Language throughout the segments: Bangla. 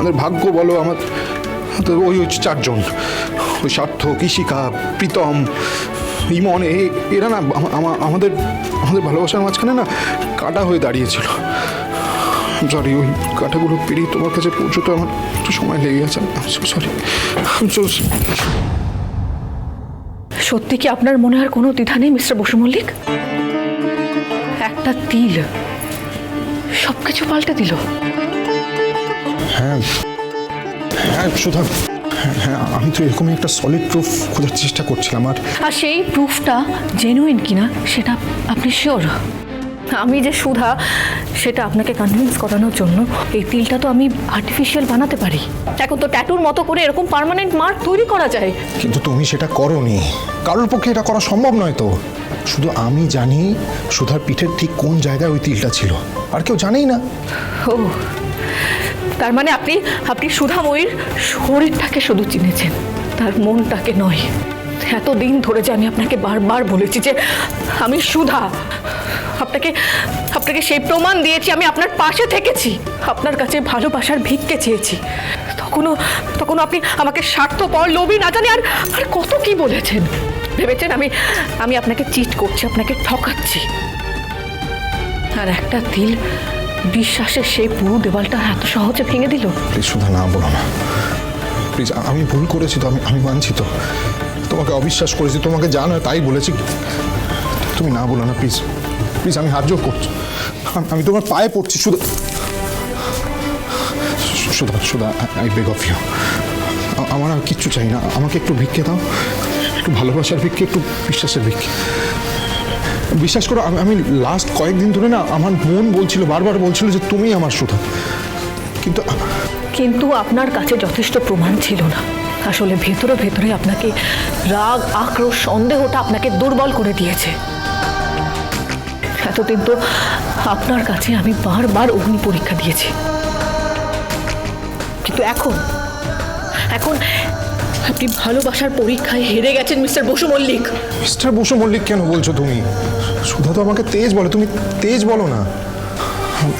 আমাদের ভাগ্য বলো আমার। ওই হচ্ছে চারজন। ওই স্বার্থ কৃষিকা, প্রীতম, ইমন এরা না আমা- আমা- আমাদের আমাদের ভালোবাসার মাঝখানে না কাটা হয়ে দাঁড়িয়েছিল। সরি ওই কাটাগুলো পেরিয়ে তোমার কাছে পৌঁছতে আমার একটু সময় লেগে গেছে। সরি সত্যি কি আপনার মনে আর কোনো দ্বিধা নেই, মিস্টার বসু মল্লিক? একটা তিল। সব কিছু পাল্টে দিল। হ্যাঁ। হ্যাঁ সুধা হ্যাঁ হ্যাঁ আমি তো এরকমই একটা সলিড প্রুফ খোঁজার চেষ্টা করছিলাম আর আর সেই প্রুফটা জেনুইন কিনা সেটা আপনি শিওর আমি যে সুধা সেটা আপনাকে কনভিন্স করানোর জন্য এই তিলটা তো আমি আর্টিফিশিয়াল বানাতে পারি। এখন তো ট্যাটুর মতো করে এরকম পার্মানেন্ট মার্ক তৈরি করা যায়। কিন্তু তুমি সেটা করনি। কারোর পক্ষে এটা করা সম্ভব নয় তো। শুধু আমি জানি সুধার পিঠের ঠিক কোন জায়গায় ওই তিলটা ছিল। আর কেউ জানেই না। ও তার মানে আপনি আপনি সুধাময়ীর শরীরটাকে শুধু চিনেছেন, তার মনটাকে নয়। এতদিন ধরে যে আমি আপনাকে বারবার বলেছি যে আমি সুধা, আপনাকে আপনাকে সেই প্রমাণ দিয়েছি, আমি আপনার পাশে থেকেছি, আপনার কাছে ভালোবাসার ভিক্ষে চেয়েছি। তখনও তখনও আপনি আমাকে স্বার্থপর লোভী না জানি আর আর কত কি বলেছেন? ভেবেছেন আমি আমি আপনাকে চিট করছি, আপনাকে ঠকাচ্ছি। আর একটা তিল বিশ্বাসের সেই পুরো দেওয়ালটা এত সহজে ভেঙে দিল? প্লিজ সুধা, না, বলো না। প্লিজ আমি ভুল করেছি তো, আমি আমি মানছি তো। তোমাকে অবিশ্বাস করেছি, তোমাকে নয় তাই বলেছি। তুমি না বলো না, প্লিজ। প্লিজ, আমি হাত জোর করছি। আমি তোমার পায়ে পড়ছি শুধু Sudha Sudha I beg of you আমার আর কিচ্ছু চাই না। আমাকে একটু ভিক্ষে দাও। একটু ভালোবাসার ভিক্ষে, একটু বিশ্বাসের ভিক্ষে। বিশ্বাস করো, আমি লাস্ট কয়েকদিন ধরে না আমার মন বলছিল, বারবার বলছিল যে তুমি আমার সুধা কিন্তু কিন্তু আপনার কাছে যথেষ্ট প্রমাণ ছিল না। আসলে ভেতরে ভেতরে আপনাকে রাগ, আক্রোশ, সন্দেহটা আপনাকে দুর্বল করে দিয়েছে। এতদিন তো আপনার কাছে আমি বারবার অগ্নি পরীক্ষা দিয়েছি। কিন্তু এখন এখন আপনি ভালোবাসার পরীক্ষায় হেরে গেছেন মিস্টার বসু মল্লিক। মিস্টার বসু মল্লিক কেন বলছো তুমি? সুধা তো আমাকে তেজ বলে তুমি তেজ বলো না।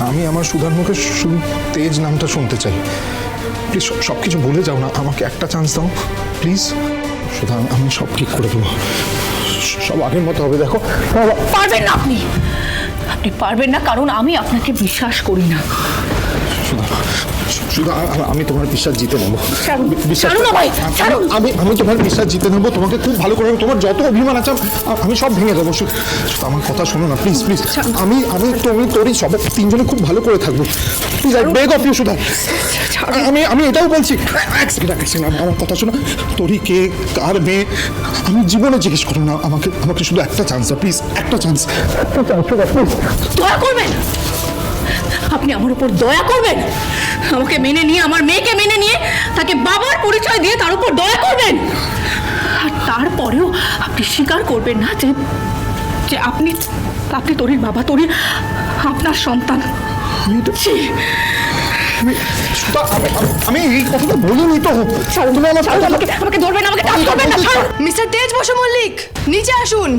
আমি আমার সুধার মুখে শুধু তেজ নামটা শুনতে চাই। প্লিজ সব কিছু ভুলে যাও না আমাকে একটা চান্স দাও। প্লিজ। সুধা আমি সব ঠিক করে দেবো। সব আগের মতো হবে দেখো। পারবেন না আপনি। আপনি পারবেন না কারণ আমি আপনাকে বিশ্বাস করি না। সুধা সুধা আমি তোমার বিশ্বাস জিতে নেব। বিশ্বাস আমি-। আমি তোমার বিশ্বাস জিতে নেব তোমাকে খুব ভালো করে তোমার যত অভিমান আছে আমি সব ভেঙে দেবো। আমার কথা শোনো না প্লিজ প্লিজ আমি আমি তুমি তোরই সব তিনজনে খুব ভালো করে থাকব। Please I beg of you Sudha আমি আমি এটাও বলছি। এক সেকেন্ড এক সেকেন্ড আমার কথা শোনো। তোরই কে কার মেয়ে আমি জীবনে জিজ্ঞেস করো না আমাকে আমাকে শুধু একটা চান্স প্লিজ একটা চান্স একটা চান্স প্লিজ দয়া করবেন। আপনি আমার উপর দয়া করবেন? আমাকে মেনে নিয়ে আমার মেয়েকে মেনে নিয়ে তাকে বাবার পরিচয় দিয়ে তার উপর দয়া করবেন? আর তারপরেও আপনি স্বীকার করবেন না যে যে আপনি আপনি তরির বাবা তরির আপনার সন্তান। আমি- এই কথাটা বলিনি তো। আমাকে আমাকে ধরবেন আমাকে টাচ করবেন না মিস্টার তেজ বসু মল্লিক নিচে আসুন।